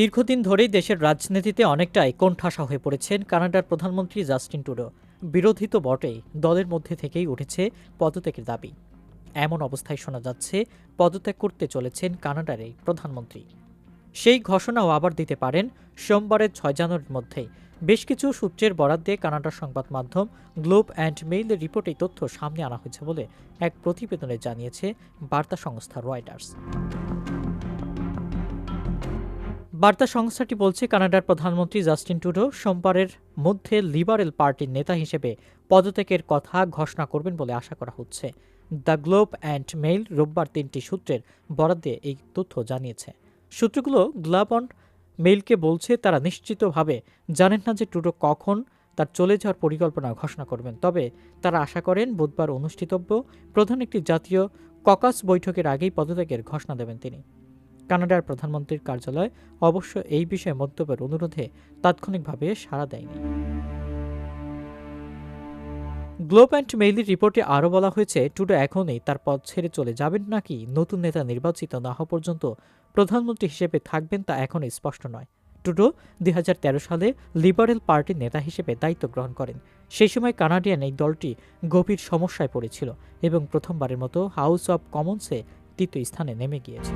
দীর্ঘদিন ধরেই দেশের রাজনীতিতে অনেকটাই কোণঠাসা হয়ে পড়েছেন কানাডার প্রধানমন্ত্রী জাস্টিন টুডো বিরোধী তো বটেই, দলের মধ্যে থেকেই উঠেছে পদত্যাগের দাবি। এমন অবস্থায় শোনা যাচ্ছে, পদত্যাগ করতে চলেছেন কানাডার এই প্রধানমন্ত্রী। সেই ঘোষণাও আবার দিতে পারেন সোমবারের ছয় জানুয়ারির মধ্যেই বেশ কিছু সূত্রের বরাদ দিয়ে কানাডার সংবাদ মাধ্যম গ্লোব অ্যান্ড মেইলের রিপোর্টে তথ্য সামনে আনা হয়েছে বলে এক প্রতিবেদনে জানিয়েছে বার্তা সংস্থা রয়টার্স। বার্তা সংস্থাটি বলছে, কানাডার প্রধানমন্ত্রী জাস্টিন টুডো সোমবারের মধ্যে লিবারেল পার্টির নেতা হিসেবে পদত্যাগের কথা ঘোষণা করবেন বলে আশা করা হচ্ছে। দ্য গ্লোব অ্যান্ড মেইল রোববার তিনটি সূত্রের বরাদ্দে এই তথ্য জানিয়েছে। সূত্রগুলো গ্লাব অন মেইলকে বলছে, তারা নিশ্চিতভাবে জানেন না যে টুডো কখন তার চলে যাওয়ার পরিকল্পনা ঘোষণা করবেন। তবে তারা আশা করেন, বুধবার অনুষ্ঠিতব্য প্রধান একটি জাতীয় ককাস বৈঠকের আগেই পদত্যাগের ঘোষণা দেবেন তিনি। কানাডার প্রধানমন্ত্রীর কার্যালয় অবশ্য এই বিষয়ে মন্তব্যের অনুরোধে তাৎক্ষণিকভাবে সাড়া দেয়নি। গ্লোব অ্যান্ড মেইলির রিপোর্টে আরও বলা হয়েছে, টুডো এখনই তার পদ ছেড়ে চলে যাবেন নাকি নতুন নেতা নির্বাচিত না হওয়া পর্যন্ত প্রধানমন্ত্রী হিসেবে থাকবেন তা এখনই স্পষ্ট নয়। টুডো দুই হাজার তেরো সালে লিবারেল পার্টির নেতা হিসেবে দায়িত্ব গ্রহণ করেন। সেই সময় কানাডিয়ান এই দলটি গভীর সমস্যায় পড়েছিল এবং প্রথমবারের মতো হাউস অব কমন্সে তৃতীয় স্থানে নেমে গিয়েছে।